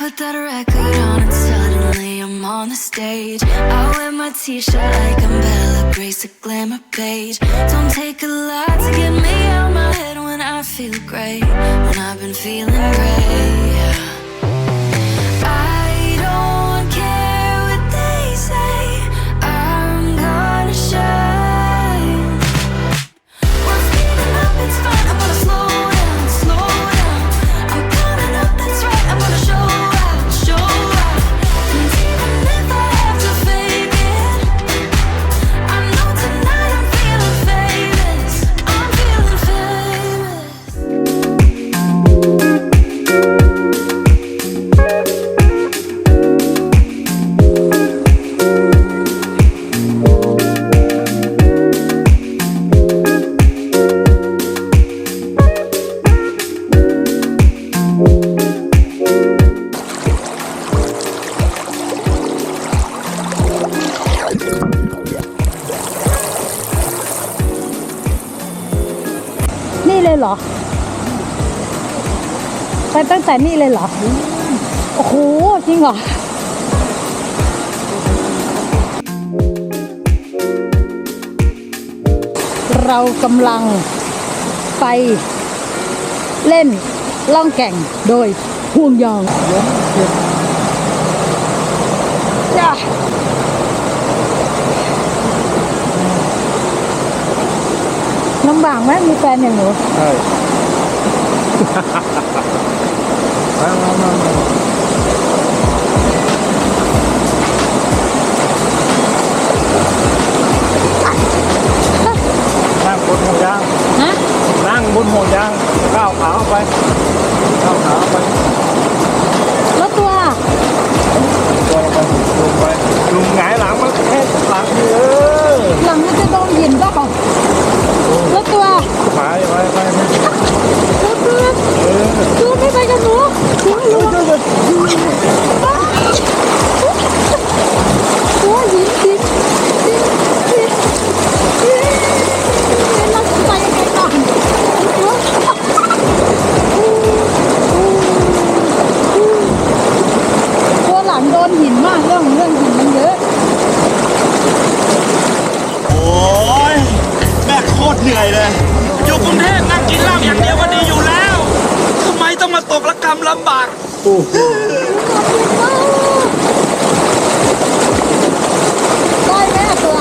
put that record on and suddenly I'm on the stage. I wear my t-shirt like I'm Bella Grace, a glamour page. Don't take a lot to get me out my head when I feel great, when I've been feeling great. เลยเหรอ ไปตั้งแต่นี่เลยเหรอ โอ้โห จริงเหรอเรากำลังไปเล่นล่องแก่งโดยห่วงยางจ้า ลำบากไหมมีแฟนอย่างหนูใช่มามามามานั่งบนหัวยางฮะนั่งบนหัวยางก้าวขาออกไปก้าวขาออกไป ลำบากได้แม่ตัว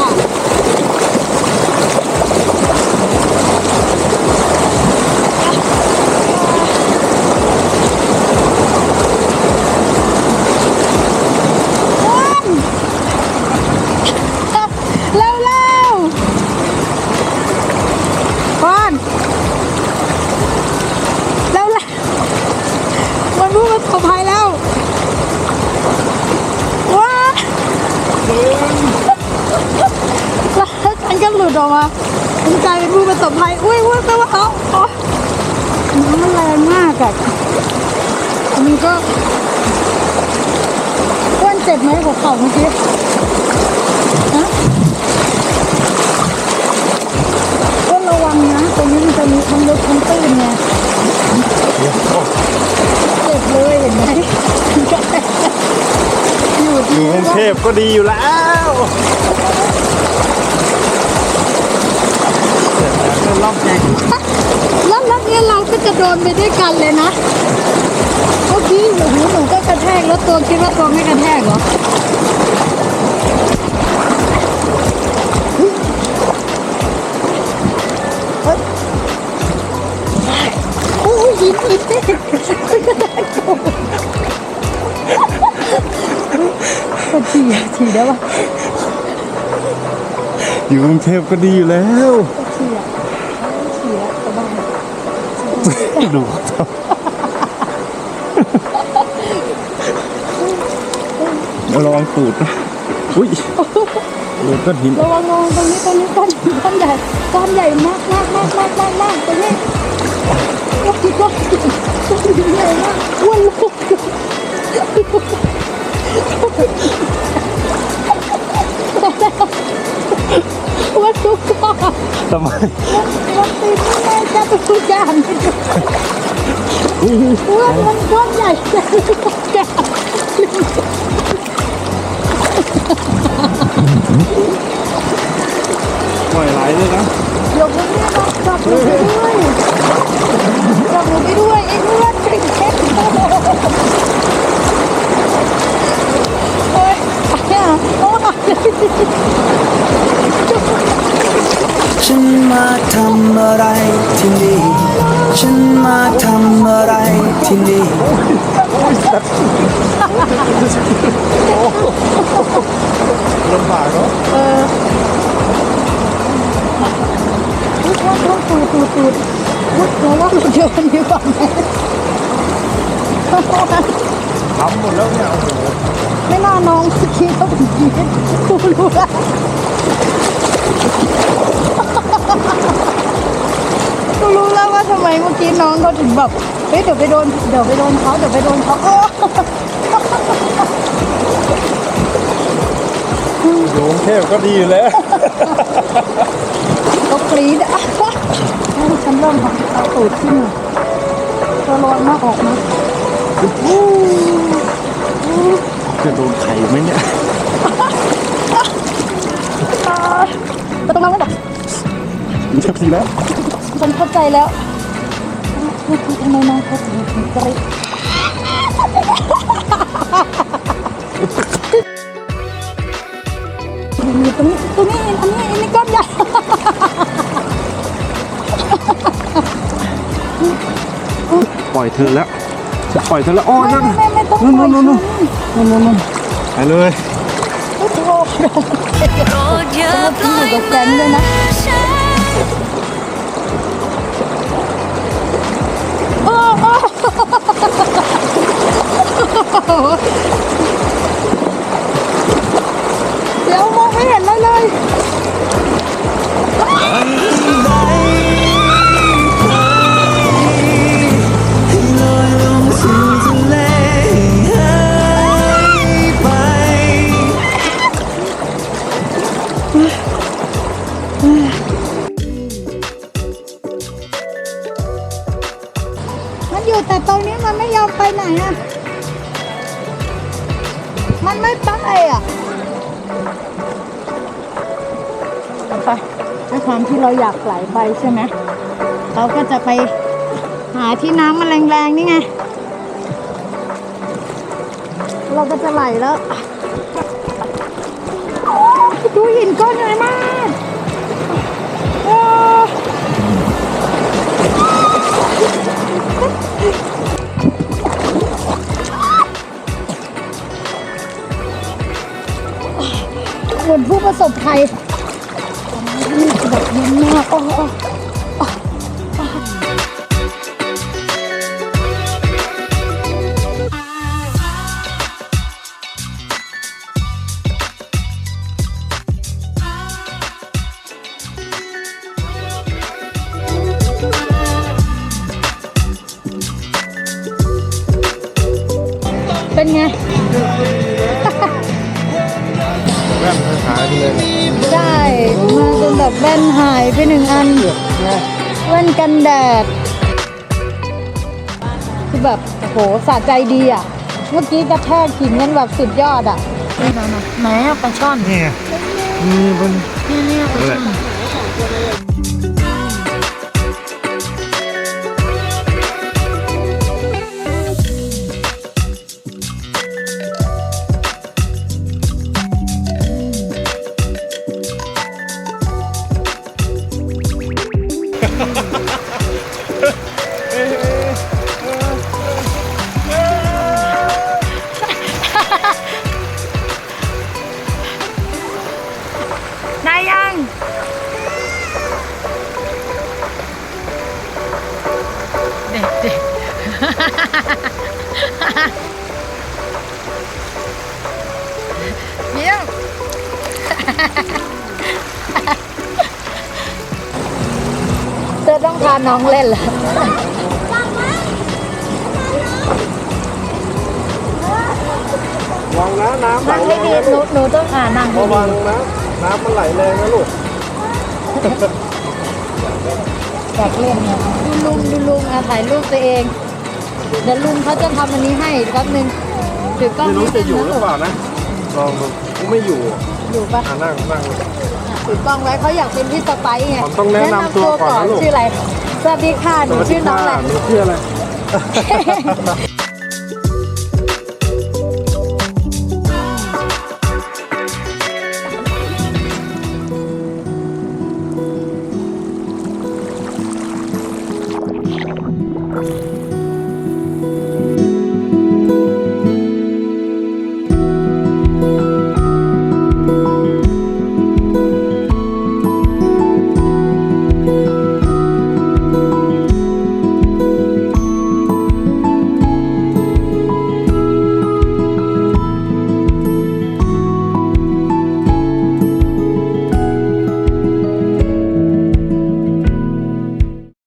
เร็วเร็วก่อนเร็วเร็วมันรู้มันปลอดภัยแล้ว ว้าแล้วฉันก็หลุดออกมามันกลายเป็นผู้ประสบภัย อุ้ยอุ้ยแปลว่าเขาอ๋อน้ำมัน แรงมากอะมันก็อ้วนเจ็บไหมหัวเข่าเมื่อกี้ฮะอ้วนระวังนะตรงนี้มันจะมีทั้งลึกทั้งตื้นไงเจ็บเลยเห็นไหมอยู่อที่ยู่กรุงเทพก็ดีอยู่แล้วเล่นรอบแข่ง จะโดนไปด้วยกันเลยนะเมื่อกี้โอ้โหนูก็กระแทกแล้วตัวคิดว่าตัวไม่กระแทกเหรอโอ้ยหินหินไม่กระแทกตัวฉี่ฉี่ได้ปะอยู่กรุงเทพก็ดีอยู่แล้ว ดูระวังตูดนะอุ้ยโดนก้อนหินระวังระวังตรงนี้ตรงนี้ก้อนก้อนใหญ่ก้อนใหญ่มากมากมากมากมากมากตรงนี้ก้อนก้อนก้อนใหญ่มากอ้วนลูกอ้วนลูกก้อนทำไมมันตีไม่ได้ จะทุกอย่างอุ้ยอ้วนมันก้อนใหญ่จะทุกอย่างปล่อยไหลเลยนะเดี๋ยวคุณแม่ต้องจับหนูไปด้วยจับหนูไปด้วยไอ้เลือดกริ่งเช็ดโอ้ยเนี่ยโอ้ย ฉันมาทำอะไรที่นี่ ฉันมาทำอะไรที่นี่ ลำบากเนาะพูดว่าพูดตูดตูดตูดพูดเราว่าเราเดินดีกว่าไหมทำหมดแล้วเนี่ยโอ้โหไม่น่าน้องคิดเขาถึงคิดกูรู้และ มเมื่อกี้น้องเขาถึงแบบเฮ้ยเดี๋ยวไปโดนเดี๋ยวไปโดนเขาเดี๋ยวไปโดนเขาโอ้อยู่กรุงเทพก็ดีอยู่แล้วก็กรี๊ดอะฉันเริ่มหักเอาตูดขึ้นเลยตัวร้อนมากออกมาจะโดนไข่ไหมเนี่ยแต่ตรงนั้นไม่แบบรู้จักทีแล้ว ฉันเข้าใจแล้ว ทำไมน้องเขาถึงกรี๊ดมีตรงนี้ตรงนี้อันนี้อันนี้ก้อนใหญ่ปล่อยเธอแล้วจะปล่อยเธอแล้วโอ้ยไม่นั่นไม่ไม่ต้องปล่อยนู่นนู่นนนู่นนู่นนู่นไปเลยโอ้โหโปรอย่าปล่อยกับแฟนด้วยนะ เดี๋ยวมองไม่เห็นเลยเลย มันไม่ไปอะเอาไปด้วยความที่เราอยากไหลไปใช่ไหมเราก็จะไปหาที่น้ำมันแรงๆนี่ไง เราก็จะไหลแล้วดูหินก้อนใหญ่มาก แบบแว่นหายไปหนึ่งอันแว่นกันแดดคือแบบโอ้โหสะใจดีอะ เมื่อกี้กระแทกหินกันแบบสุดยอดอะนี่นะนะไหนอะปลาช่อนนี่ไงมีบนเนี่ยเนี่ยปลานั่นแหช่ละอน เธอต้องพาน้องเล่นเหรอวางนะน้ำไหลนั่งแรให้งดีนะหนูลูกหนูต้องอ่านั่งให้ระดีวังนะน้ำมันไหลแรงนะลูกอยากเล่นเนี่ยดูลุงดูลุงอะถ่ายรูปตัวเอง เดี๋ยวลุงเขาจะทำอันนี้ให้แป๊บนึงถือกล้องไม่รู้จะอยู่หรือเปล่านะนะลองดูไม่อยู่อ ยู่ปะอ่านั่งนั่งถือกล้องไว้เขาอยากเป็นพี่สไปซ์ไงผมต้องแนะนำตัวก่อนนะลูก ชื่ออะไร สวัสดีค่ะหนูชื่อน้องอะไร หนูชื่ออะไร